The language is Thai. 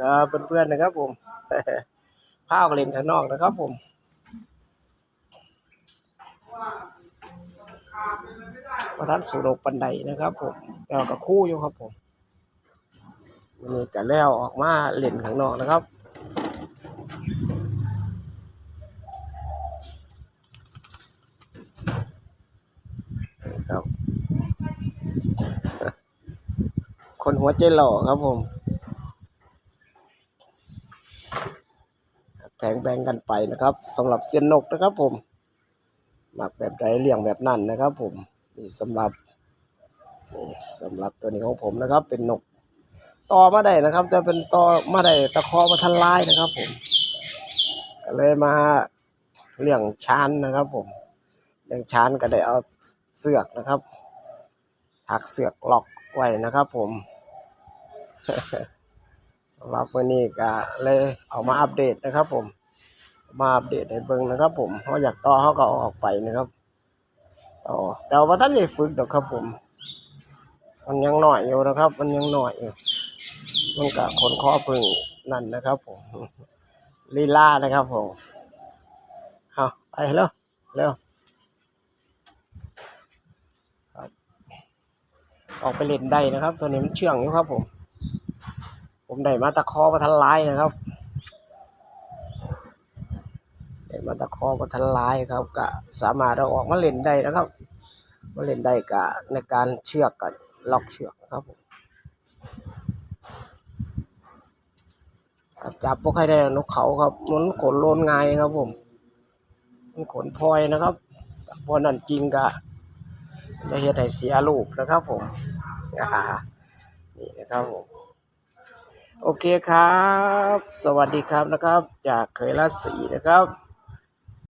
ครับเพื่อนๆนะครับผมพาออกเล่นข้างนอกนะครับผมประทัดสูนกปันไดนะครับ ผมแต่ว่ากับคู่อยู่ครับผมวันนี้ก็แล้วออกมาเล่นข้างนอกนะครับครับ คนหัวใจหล่อครับผมแบ่ งแบ่งกันไปนะครับสำหรับเซียนนกนะครับผมหมักแบบใดเลี้ยงแบบนั้นนะครับ ผมนี่สำหรับนี่สำหรับตัวนี้ของผมนะครับ เป็นนกต่อมาได้นะครับจะเป็นต่อมาได้ตะคอมาทันลายนะครับ ผม ก็เลยมาเลี้ยงชานนะครับ ผมเลี้ยงชานก็ได้เอาเสือกนะครับถักเสือกล็อกไว้นะครับ ผม สำหรับวันนี้ก็เลยเอามาอัปเดตนะครับ ผม มาอัปเดตให้เบิ่งนะครับ ผมเขาอยากต่อเขาก็ออกไปนะครับต่อแต่ว่าท่านได้ฝึกดอกครับผม มันยังหน่อยอยู่นะครับ มันยังหน่อยอยู่มันกับคนข้อพึ่งนั่นนะครับ ผมลีลานะครับผมเอาไปเร็วเร็วออกไปเล่นได้นะครับ ตัวนี้มันเชื่องอยู่ครับผม ผมได้มาตะคอมาทันลายนะครับได้มาตะคอมาทันลายครับ ก็สามารถเอาออกมาเล่นได้นะครับ มาเล่นได้กะในการเชือกกับล็อกเชือกครับผมจับพวกใครได้นกเขาครับมันขนโลนง่ายครับผมมันขนพลอยนะครับบพวกนั้นจริงกะจะเฮ็ดให้เสียรูปนะครับผมอ่านี่นะครับผม โอเคครับ สวัสดีครับนะครับ จากเคยราศีนะครับ